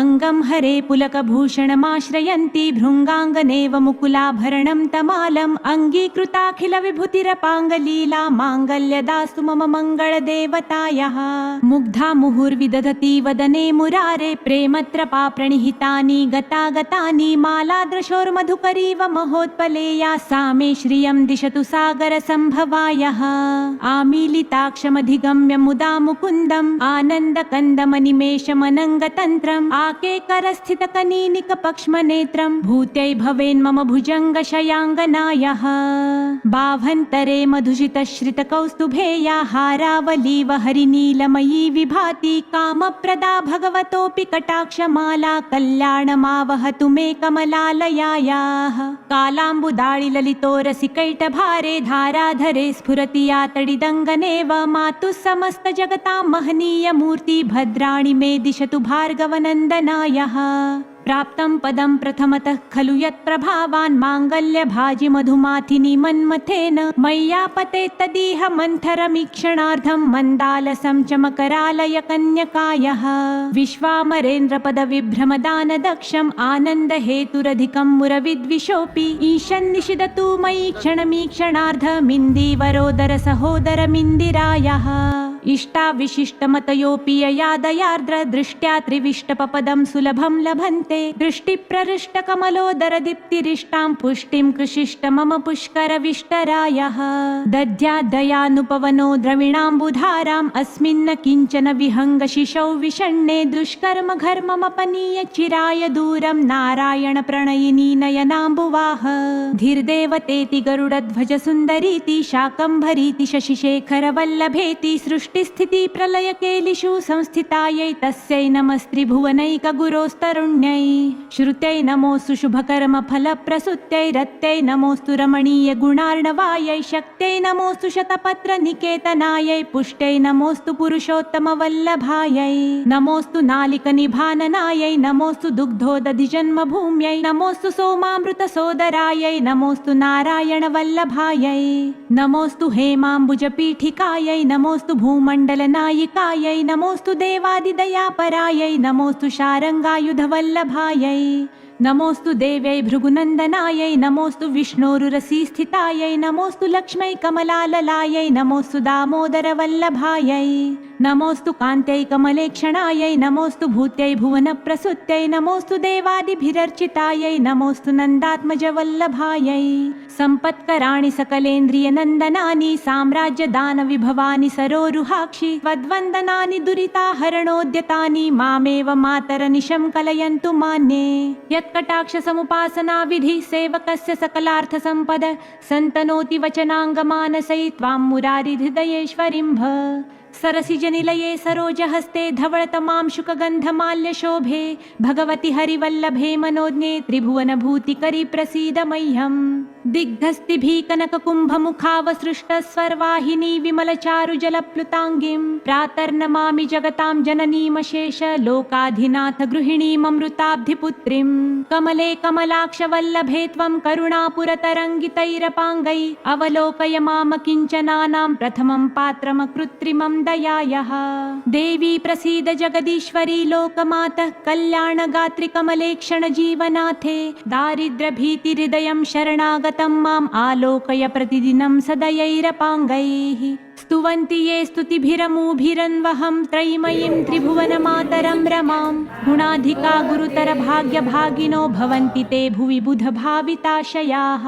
अङ्गं हरे पुलकभूषणमाश्रयन्ती भृङ्गाङ्गनेव मुकुलाभरणं तमालम् अङ्गीकृताखिलविभूतिरपाङ्गलीला माङ्गल्यदास्तु मम मङ्गलदेवतायः। मुग्धा मुहुर्विदधति वदने मुरारे प्रेमत्रपा प्रणिहितानि गता गतानि मालादृशोर्मधुकरीव महोत्पलेया सा मे श्रियं दिशतु सागरसम्भवायः। आमीलिताक्षमधिगम्य मुदा मुकुन्दम् आनन्दकन्दमनिमेषमनङ्गतन्त्रम् आकेकरस्थितकनीनिकपक्ष्मनेत्रं भूत्यै भवेन्मम भुजङ्गशयाङ्गनायः। बाभन्तरे मधुशितश्रितकौस्तुभेया हारावलीव हरिनीलमयी विभाति कामप्रदा भगवतोऽपि कटाक्षमाला कल्याणमावहतु मे कमलालयायाः कालाम्बुदाळिललितोरसिकैटभारे धाराधरे स्फुरति यातडिदङ्गनेव मातुः समस्तजगतां महनीयमूर्ति भद्राणि मे दिशतु भार्गवनन्दनायः प्राप्तं पदं प्रथमतः खलु यत्प्रभावान् माङ्गल्यभाजि मधुमाथिनि मन्मथेन। मय्यापते तदीह मन्थरमीक्षणार्धं मन्दालसं च मकरालय कन्यकायः विश्वामरेन्द्रपदविभ्रमदानदक्षम् आनन्दहेतुरधिकं मुरविद्विषोऽपि। ईशन्निषिदतु मयि क्षणमीक्षणार्धमिन्दीवरोदर सहोदरमिन्दिरायः इष्टाविशिष्टमतयोऽपि ययादयार्द्र दृष्ट्या त्रिविष्टपपदं सुलभं लभन्ते। दृष्टिप्रहृष्टकमलोदरदीप्तिरिष्टां पुष्टिं कृशिष्ट मम पुष्करविष्टरायः। दद्याद्दयानुपवनो द्रविणाम्बुधाराम् अस्मिन्न किंचन विहङ्गशिशौ विषण्णे दुष्कर्म घर्ममपनीय चिराय दूरं नारायण प्रणयिनी नयनाम्बुवाह धीर्देवतेति गरुडध्वज सुन्दरीति शाकम्भरीति शशिशेखर वल्लभेति सृष्टिस्थिति प्रलयकेलिषु संस्थितायै तस्यै नमस्त्रिभुवनैकगुरोस्तरुण्यै, श्रुत्यै नमोऽस्तु शुभकर्म फलप्रसूत्यै रत्यै नमोऽस्तु रमणीय गुणार्णवायै शक्त्यै नमोऽस्तु शतपत्र निकेतनायै पुष्ट्यै नमोऽस्तु पुरुषोत्तमवल्लभायै नमोऽस्तु नालिकनिभाननायै नमोऽस्तु दुग्धोदधिजन्मभूम्यै नमोऽस्तु सोमामृतसोदरायै नमोऽस्तु नारायणवल्लभायै नमोऽस्तु हेमाम्बुजपीठिकायै नमोऽस्तु మండలనాయికాయై నమోస్తు దేవాదిదయాపరాయై నమోస్తు శారంగాయుధవల్లభాయై. नमोऽस्तु देव्यै भृगुनन्दनायै, नमोऽस्तु विष्णोरुरसीस्थितायै, नमोऽस्तु लक्ष्मै कमलाललायै नमोऽस्तु दामोदरवल्लभायै, नमोऽस्तु कान्त्यै कमलेक्षणायै नमोऽस्तु भूत्यै भुवनप्रसूत्यै, नमोऽस्तु देवादिभिरर्चितायै, नमोऽस्तु नन्दात्मजवल्लभायै, सम्पत्कराणि सकलेन्द्रियनन्दनानि, साम्राज्यदानविभवानि सरोरुहाक्षि त्वद्वन्दनानि दुरिताहरणोद्यतानि, मामेव मातरनिशं कलयन्तु मान्ये। यत्कटाक्षसमुपासना विधि सेवकस्य सकलार्थसम्पद। सन्तनोति वचनाङ्गमानसै त्वां मुरारिहृदयेश्वरिम्भ। सरसिजनिलये सरोजहस्ते धवळतमां शुकगन्धमाल्यशोभे भगवति हरिवल्लभे मनोज्ञे त्रिभुवनभूतिकरि प्रसीद मह्यम् कनककुम्भमुखावसृष्टस्वर्वाहिनी विमलचारुजलप्लुताङ्गीं प्रातर्नमामि जगतां जननीमशेष लोकाधिनाथ गृहिणीममृताब्धिपुत्रीं कमले कमलाक्षवल्लभे त्वं करुणापुरतरङ्गितैरपाङ्गै अवलोकय माम किञ्चनानां प्रथमं पात्रमकृत्रिमं दयायः देवी प्रसीद जगदीश्वरी लोकमातः कल्याणगात्रि कमलेक्षणजीवनाथे दारिद्र्यभीतिहृदयं शरणागतं माम् आलोकय प्रतिदिनं सदयैरपाङ्गैः। स्तुवन्ति ये स्तुतिभिरमूभिरन्वहं त्रयीमयीं त्रिभुवनमातरं रमां गुणाधिका गुरुतरभाग्यभागिनो भवन्ति ते भुवि बुधभाविताशयाः